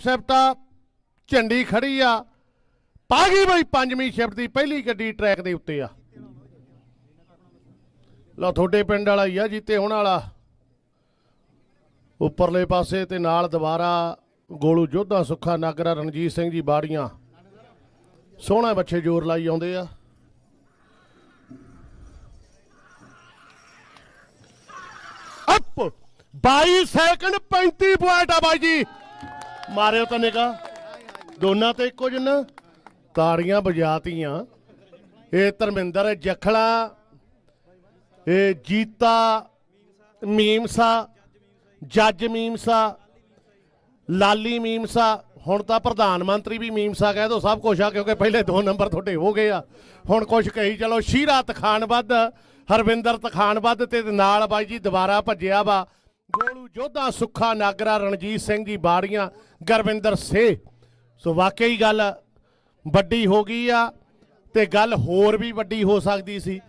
ਸ਼ਿਫਟਾ ਝੰਡੀ ਖੜੀ ਆ। ਪਾ ਗਈ ਬਈ, ਪੰਜਵੀਂ ਸ਼ਿਫਟ ਦੀ ਪਹਿਲੀ ਗੱਡੀ ਟਰੈਕ ਦੇ ਉੱਤੇ ਆ। ਲਓ, ਤੁਹਾਡੇ ਪਿੰਡ ਵਾਲਾ ਹੀ ਆ, ਜੀਤੇ ਹੁਣ ਵਾਲਾ। ਉੱਪਰਲੇ ਪਾਸੇ ਤੇ ਨਾਲ ਦੁਬਾਰਾ ਗੋਲੂ ਜੋਧਾ, ਸੁੱਖਾ ਨਾਗਰਾ, ਰਣਜੀਤ ਸਿੰਘ ਜੀ ਬਾੜੀਆਂ। ਸੋਹਣਾ ਬੱਚੇ ਜ਼ੋਰ ਲਾਈ ਆਉਂਦੇ ਆ। ਅਪ! 22 ਸੈਕਿੰਡ 35 ਪੁਆਇੰਟ ਆ ਬਾਈ ਜੀ। ਮਾਰਿਓ ਤਾਂ ਨਿਕਾ ਦੋਨਾਂ ਤੇ ਇੱਕੋ ਜਿੰਨਾ। ਤਾੜੀਆਂ ਵਜਾਤੀਆਂ। ਇਹ ਧਰਮਿੰਦਰ ਜਖਲਾ। ਇਹ ਜੀਤਾ ਮੀਮਸਾ। ਜੱਜ ਮੀਮਸਾ। ਲਾਲੀ ਮੀਮਸਾ। ਹੁਣ ਤਾਂ ਪ੍ਰਧਾਨ ਮੰਤਰੀ ਵੀ ਮੀਮਸਾ ਕਹਿ ਦੋ ਸਭ ਕੁਝ ਆ, ਕਿਉਂਕਿ ਪਹਿਲੇ ਦੋ ਨੰਬਰ ਤੁਹਾਡੇ ਹੋ ਗਏ ਆ। ਹੁਣ ਕੁਝ ਕਹੀ ਚਲੋ। ਸ਼ੀਰਾ ਤਖਾਨ ਵੱਧ ਹਰਵਿੰਦਰ ਤਖਾਨ ਵੱਧ ਤੇ ਨਾਲ ਬਾਈ ਜੀ ਦੁਬਾਰਾ ਭੱਜਿਆ ਵਾ। ਗੋਲੂ ਜੋਧਾ, ਸੁੱਖਾ, ਨਾਗਰਾ, ਰਣਜੀਤ ਸਿੰਘ ਜੀ ਬਾੜੀਆਂ, ਗੁਰਵਿੰਦਰ ਸੇ ਸੋ ਵਾਕਈ ਗੱਲ ਵੱਡੀ ਹੋ ਗਈ ਆ ਤੇ ਗੱਲ ਹੋਰ ਵੀ ਵੱਡੀ ਹੋ ਸਕਦੀ ਸੀ।